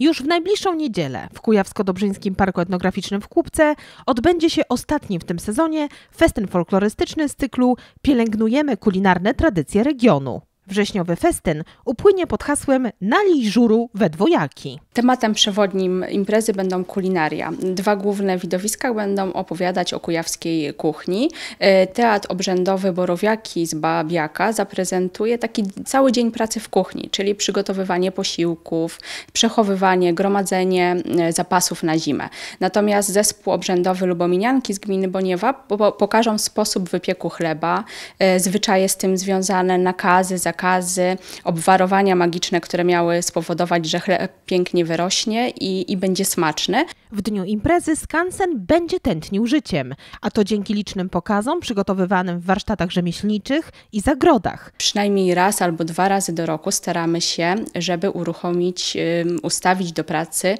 Już w najbliższą niedzielę w Kujawsko-Dobrzyńskim Parku Etnograficznym w Kupce odbędzie się ostatni w tym sezonie festyn folklorystyczny z cyklu Pielęgnujemy kulinarne tradycje regionu. Wrześniowy festyn upłynie pod hasłem Nalij żuru we dwojaki. Tematem przewodnim imprezy będą kulinaria. Dwa główne widowiska będą opowiadać o kujawskiej kuchni. E, Teatr obrzędowy Borowiaki z Babiaka zaprezentuje taki cały dzień pracy w kuchni, czyli przygotowywanie posiłków, przechowywanie, gromadzenie e, zapasów na zimę. Natomiast zespół obrzędowy Lubominianki z gminy Boniewa po- pokażą sposób wypieku chleba, e, zwyczaje z tym związane, nakazy, zakazy, obwarowania magiczne, które miały spowodować, że chleb pięknie wyrośnie i, i będzie smaczny. W dniu imprezy skansen będzie tętnił życiem, a to dzięki licznym pokazom przygotowywanym w warsztatach rzemieślniczych i zagrodach. Przynajmniej raz albo dwa razy do roku staramy się, żeby uruchomić, ustawić do pracy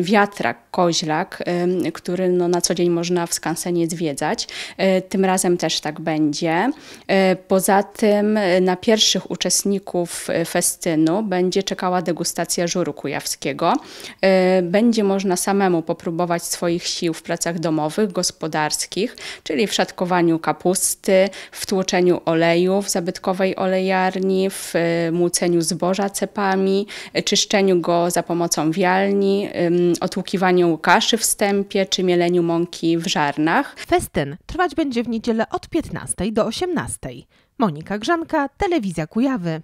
wiatrak, koźlak, który no, na co dzień można w skansenie zwiedzać. Y, Tym razem też tak będzie. Y, Poza tym y, na pierwszych uczestników festynu będzie czekała degustacja żuru kujawskiego. Y, Będzie można samemu popróbować swoich sił w pracach domowych, gospodarskich, czyli w szatkowaniu kapusty, w tłoczeniu oleju w zabytkowej olejarni, w y, młóceniu zboża cepami, y, czyszczeniu go za pomocą wialni, otłukiwaniu kaszy w stępie czy mieleniu mąki w żarnach. Festyn trwać będzie w niedzielę od 15 do 18. Monika Grzanka, Telewizja Kujawy.